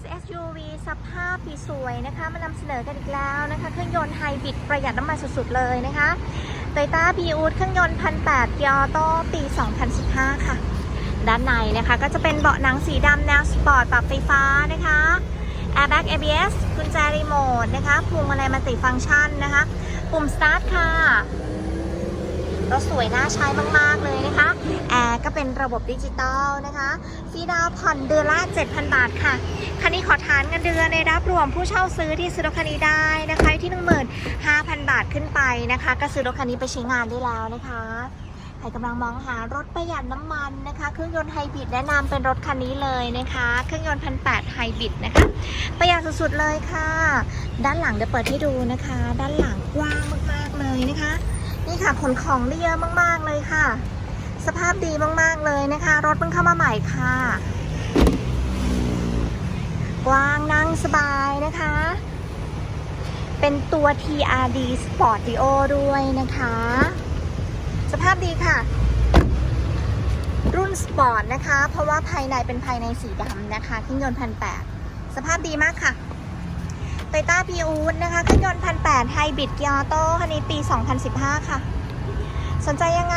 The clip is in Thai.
Plus SUV สภาพสวยนะคะ มานำเสนอกันอีกแล้วนะคะ เครื่องยนต์ไฮบริดประหยัดน้ำมันสุดๆเลยนะคะ Toyota p r i u เครื่องยนต์1,800เกียร์อโต้ปี 2015 ค่ะ ด้านในนะคะก็จะเป็นเบาะหนังสีดำแนวสปอร์ตปรับไฟฟ้านะคะ Airbag ABS กุญแจรีโมทนะคะพวงมาลัยมัลติฟังก์ชันนะคะ ปุ่ม start ค่ะรถสวยน่าใช้มาก ๆ เลยนะคะ ก็เป็นระบบดิจิตอลนะคะฟรีดาวผ่อนเดือนละ 7,000 บาทค่ะ คันนี้ขอทานเงินเดือนในรับรวมผู้เช่าซื้อที่ซื้อรถคันนี้ได้นะคะที่ 15,000 บาทขึ้นไปนะคะ ก็ซื้อรถคันนี้ไปใช้งานได้แล้วนะคะใครกำลังมองหารถประหยัดน้ำมันนะคะ เครื่องยนต์ไฮบริดแนะนำเป็นรถคันนี้เลยนะคะ เครื่องยนต์พันแปดไฮบริดนะคะ ประหยัดสุดๆเลยค่ะ ด้านหลังเดี๋ยวเปิดให้ดูนะคะ ด้านหลังกว้างมากๆเลยนะคะ นี่ค่ะขนของได้เยอะมากๆเลยค่ะ สภาพดีมาก ๆ เลยนะคะ รถเพิ่งเข้ามาใหม่ค่ะ กว้างนั่งสบายนะคะ เป็นตัว TRD Sportio ด้วยนะคะ สภาพดีค่ะ รุ่นสปอร์ตนะคะ เพราะว่าภายในเป็นภายในสีดำนะคะเครื่องยนต์พันแปดสภาพดีมากค่ะโตต้าพีอูดนะคะเครื่องยนต์พันแปดไฮบริดเกียร์ออโต้คันนี้ปี 2015 ค่ะ สนใจยังไง